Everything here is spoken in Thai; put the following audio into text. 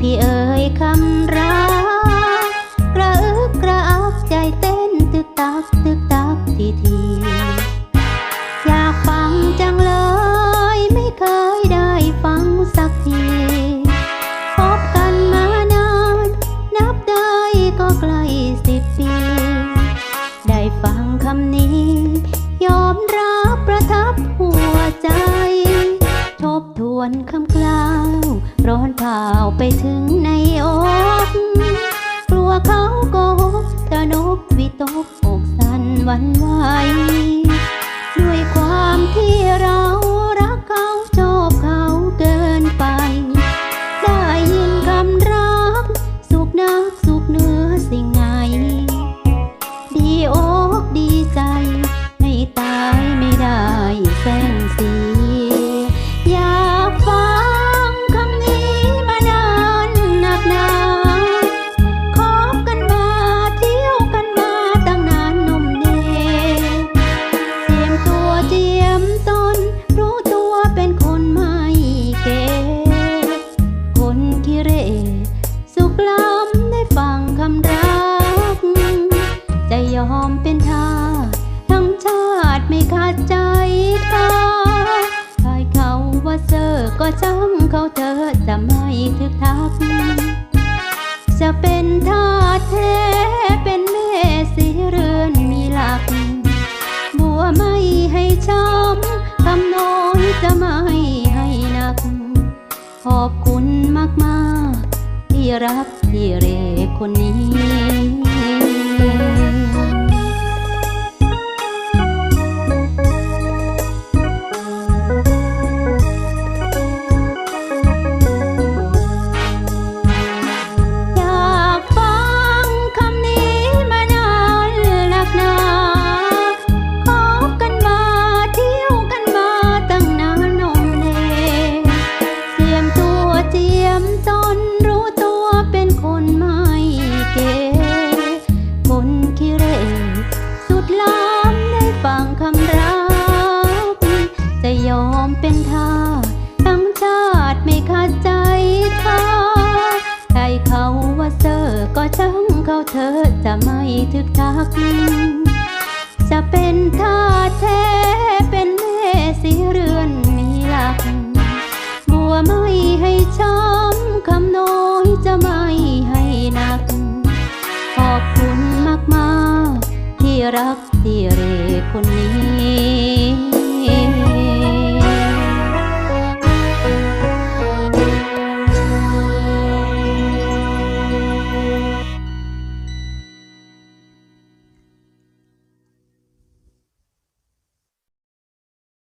พี่เอ่ยคำรักกระอึกกระอักใจเต้นตึกตักตึกตักทีทีอยากฟังจังเลย ไม่เคยได้ฟังสักทีพบกันมานานนับได้ก็ใกล้สิบปี ได้ฟังคำนี้ ยอมรับประทับหัวใจ ทบทวนคำกล่าว ร้อนเผาไปถึงในอกกลัวเขาโกหกตระนกวิตกอกสั่นวันไหวด้วยความที่เรา คนขี้เร สุขล้ำได้ฟังคำรัก จะยอมเป็นทาทั้งชาติไม่ขาดใจทาใครเขาว่าเซอร์ก็ช่างเขาเธอจะไม่ทึกทัก จะเป็นทาสแท้เป็นแม่สีเรือนมีหลัก บัวไม่ให้ช้ำคำน้อยจะไม่ให้หนักขอบ รักที่เรคนนี้ กทักจะเป็นทาสแท้เป็นแม่สีเรือนมีหลัก บัวไม่ให้ช้ำคำน้อยจะไม่ให้หนัก ขอบคุณมากๆ ที่รักที่เรคนนี้